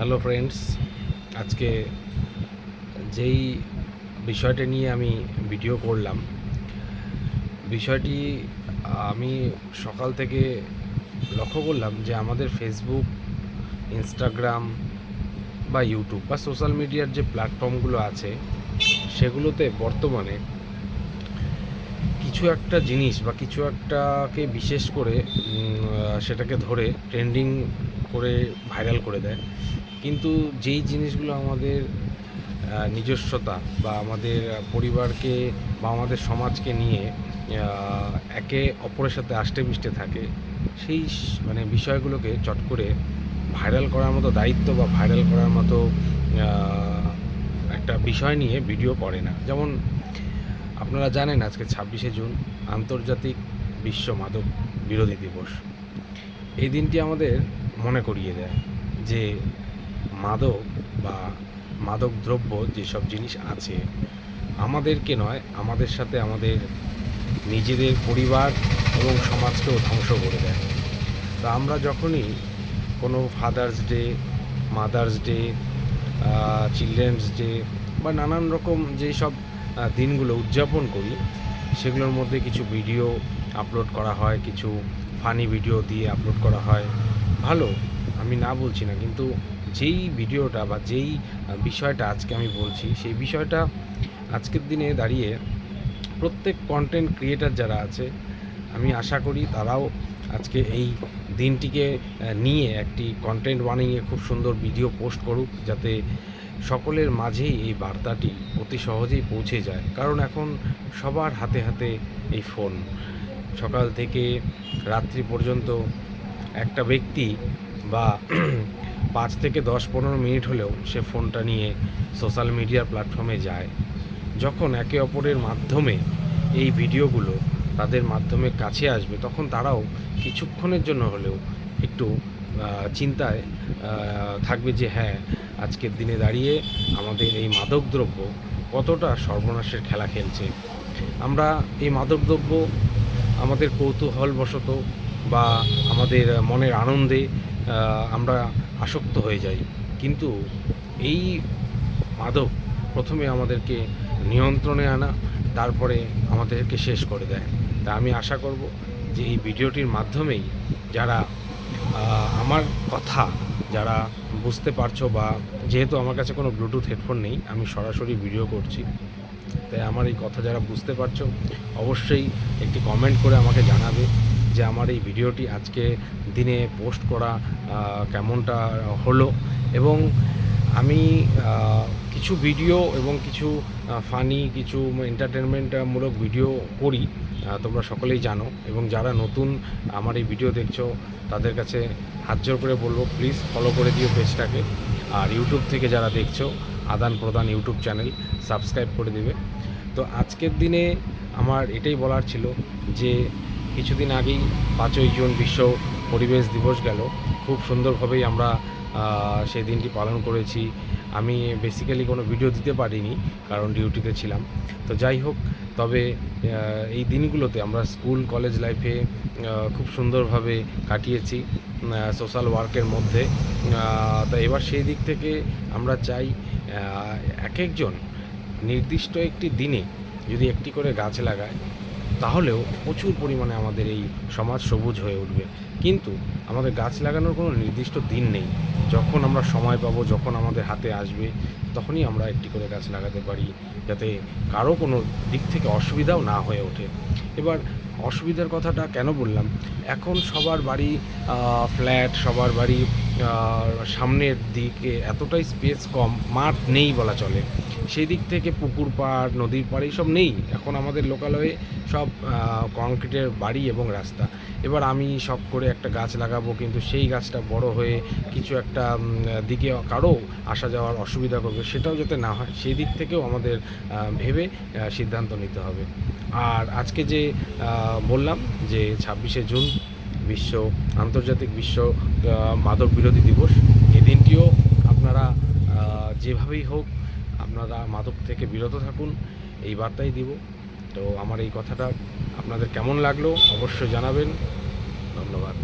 Hello friends, আজকে যেই বিষয়টা নিয়ে আমি ভিডিও করলাম, বিষয়টি আমি সকাল থেকে লক্ষ্য করলাম যে আমাদের ফেসবুক ইনস্টাগ্রাম বা ইউটিউব বা সোশ্যাল মিডিয়ার যে প্ল্যাটফর্মগুলো আছে, সেগুলোতে বর্তমানে কিছু একটা জিনিস বা কিছু একটাকে বিশেষ করে সেটাকে ধরে ট্রেন্ডিং করে ভাইরাল করে দেয়। কিন্তু যেই জিনিসগুলো আমাদের নিজস্বতা বা আমাদের পরিবারকে বা আমাদের সমাজকে নিয়ে একে অপরের সাথে আষ্টে পিষ্টে থাকে, সেই মানে বিষয়গুলোকে চট করে ভাইরাল করার মতো দায়িত্ব বা ভাইরাল করার মতো একটা বিষয় নিয়ে ভিডিও করে না। যেমন আপনারা জানেন আজকে ছাব্বিশে জুন, আন্তর্জাতিক বিশ্ব মাদক বিরোধী দিবস। এই দিনটি আমাদের মনে করিয়ে দেয় যে মাদক বা মাদক দ্রব্য যেসব জিনিস আছে আমাদেরকে নয় আমাদের সাথে আমাদের নিজেদের পরিবার এবং সমাজকেও ধ্বংস করে দেয়। তা আমরা যখনই কোনো father's day mother's day children's day বা নানান রকম যেসব আহ, দিনগুলো উদযাপন করি সেগুলোর মধ্যে কিছু ভিডিও আপলোড করা হয় কিছু ফানি ভিডিও দিয়ে আপলোড করা হয়। ভালো আমি না বলছি না কিন্তু যেই ভিডিওটা বা যেই বিষয়টা আজকে আমি বলছি, সেই বিষয়টা আজকের দিনে দাঁড়িয়ে প্রত্যেক কন্টেন্ট ক্রিয়েটার যারা আছে, আমি আশা করি তারাও আজকে এই দিনটিকে নিয়ে একটি কন্টেন্ট বানিয়ে খুব সুন্দর ভিডিও পোস্ট করুক, যাতে সকলের মাঝেই এই বার্তাটি অতি সহজেই পৌঁছে যায়। কারণ এখন সবার হাতে হাতে এই ফোন সকাল থেকে রাত্রি পর্যন্ত একটা ব্যক্তি বা পাঁচ থেকে দশ পনেরো মিনিট হলেও সে ফোনটা নিয়ে সোশ্যাল মিডিয়ার প্ল্যাটফর্মে যায়। যখন একে অপরের মাধ্যমে এই ভিডিওগুলো তাদের মাধ্যমে কাছে আসবে, তখন তারাও কিছুক্ষণের জন্য হলেও একটু চিন্তায় থাকবে যে হ্যাঁ আজকের দিনে দাঁড়িয়ে আমাদের এই মাদকদ্রব্য কতটা সর্বনাশের খেলা খেলছে। আমরা এই মাদকদ্রব্য আমাদের কৌতূহলবশত বা আমাদের মনের আনন্দে আমরা আসক্ত হয়ে যাই। কিন্তু এই মাদক প্রথমে আমাদেরকে নিয়ন্ত্রণে আনা, তারপরে আমাদেরকে শেষ করে দেয়। তা আমি আশা করব যে এই ভিডিওটির মাধ্যমেই যারা আমার কথা যারা বুঝতে পারছ বা যেহেতু আমার কাছে কোনো ব্লুটুথ হেডফোন নেই, আমি সরাসরি ভিডিও করছি। তাই আমার এই কথা যারা বুঝতে পারছ, অবশ্যই একটি কমেন্ট করে আমাকে জানাবে। যে আমার এই ভিডিওটি আজকে দিনে পোস্ট করা কেমনটা হলো এবং আমি কিছু ভিডিও এবং কিছু ফানি, কিছু এন্টারটেনমেন্টমূলক ভিডিও করি তোমরা সকলেই জানো এবং যারা নতুন আমার এই ভিডিও দেখছ, তাদের কাছে হাত জোর করে বলব প্লিজ ফলো করে দিও পেজটাকে। আর ইউটিউব থেকে যারা দেখছ, আদান প্রদান ইউটিউব চ্যানেল সাবস্ক্রাইব করে দেবে। তো আজকের দিনে আমার এটাই বলার ছিল যে কিছুদিন আগেই পাঁচই জুন বিশ্ব পরিবেশ দিবস গেল। খুব সুন্দরভাবেই আমরা সেই দিনটি পালন করেছি। আমি বেসিক্যালি কোনো ভিডিও দিতে পারিনি, কারণ ডিউটিতে ছিলাম। তো যাই হোক, তবে এই দিনগুলোতে আমরা স্কুল কলেজ লাইফে খুব সুন্দরভাবে কাটিয়েছি সোশ্যাল ওয়ার্কের মধ্যে। তো এবার সেই দিক থেকে আমরা চাই এক একজন নির্দিষ্ট একটি দিনে যদি একটি করে গাছ লাগায় তাহলেও প্রচুর পরিমাণে আমাদের এই সমাজ সবুজ হয়ে উঠবে। কিন্তু আমাদের গাছ লাগানোর কোনো নির্দিষ্ট দিন নেই। যখন আমরা সময় পাবো, যখন আমাদের হাতে আসবে, তখনই আমরা একটি করে গাছ লাগাতে পারি, যাতে কারও কোনো দিক থেকে অসুবিধাও না হয়ে ওঠে। এবার অসুবিধার কথাটা কেন বললাম? এখন সবার বাড়ি ফ্ল্যাট সবার বাড়ি সামনের দিকে এতটাই স্পেস কম, মাঠ নেই বলা চলে। সেই দিক থেকে পুকুর পাড়, নদীর পাড় এইসব নেই। এখন আমাদের লোকালয়ে সব কংক্রিটের বাড়ি এবং রাস্তা। এবার আমি শখ করে একটা গাছ লাগাবো, কিন্তু সেই গাছটা বড় হয়ে কিছু একটা দিকে কারও আসা যাওয়ার অসুবিধা করবে, সেটাও যাতে না হয় সেই দিক থেকেও আমাদের ভেবে সিদ্ধান্ত নিতে হবে। আর আজকে যে বললাম যে ছাব্বিশে জুন বিশ্ব, আন্তর্জাতিক বিশ্ব মাদক বিরোধী দিবস। এই দিনটিও আপনারা যেভাবেই হোক আপনারা মাদক থেকে বিরত থাকুন, এই বার্তাই দিব। তো আমার এই কথাটা আপনাদের কেমন লাগল অবশ্যই জানাবেন। ধন্যবাদ।